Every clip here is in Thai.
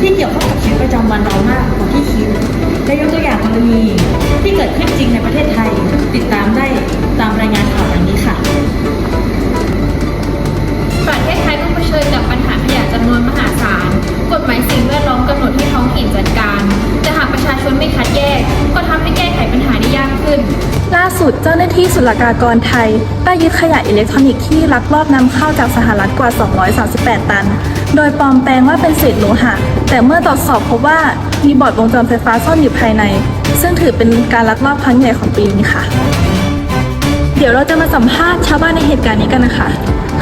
ที่เกี่ยวข้องกับชีวิตประจำวันเรามากกว่าที่คิดและยกตัวอย่างกรณีที่เกิดขึ้นจริงในประเทศไทย ล่าสุดเจ้าหน้าที่ศุลกากรไทย ได้ยึดขยะอิเล็กทรอนิกส์ที่ลักลอบนำเข้าจากสหรัฐกว่า 238 ตัน โดยปลอมแปลงว่าเป็นเศษโลหะ แต่เมื่อตรวจสอบพบว่ามีบอร์ดวงจรไฟฟ้าซ่อนอยู่ภายใน ซึ่งถือเป็นการลักลอบครั้งใหญ่ของปีนี้ค่ะ เดี๋ยวเราจะมาสัมภาษณ์ชาวบ้านในเหตุการณ์นี้กันนะคะ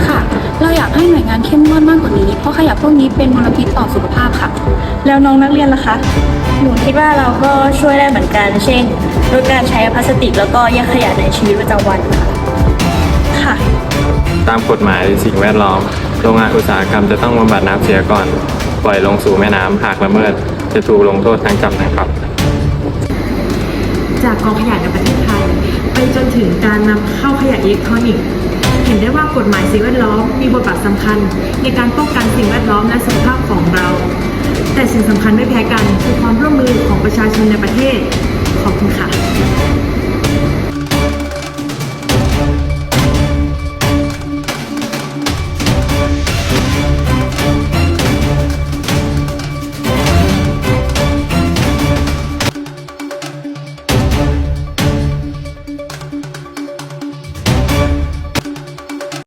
ค่ะ เราอยากให้หน่วยงานเข้มงวดมากกว่านี้ เพราะขยะพวกนี้เป็นมลพิษต่อสุขภาพค่ะ แล้วน้องนักเรียนล่ะคะ หนูคิดว่าเราก็ช่วยได้เหมือนกัน เช่นลดการใช้พลาสติก แล้วก็แยกขยะในชีวิตประจำวันค่ะค่ะ ตามกฎหมายสิ่งแวดล้อม โรงงานอุตสาหกรรมจะต้องบำบัดน้ำเสียก่อน ปล่อยลงสู่แม่น้ำหากละเมิด จะถูกลงโทษทั้งจำทั้งปรับ จากกองขยะในประเทศไทย ไปจนถึงการนำเข้าขยะอิเล็กทรอนิกส์ เห็นได้ว่ากฎหมายสิ่งแวดล้อมมีบทบาทสำคัญ ในการป้องกันสิ่งแวดล้อมและสุขภาพของเรา แต่สิ่งสำคัญไม่แพ้กันคือความร่วมมือของประชาชนในประเทศ ขอบคุณค่ะ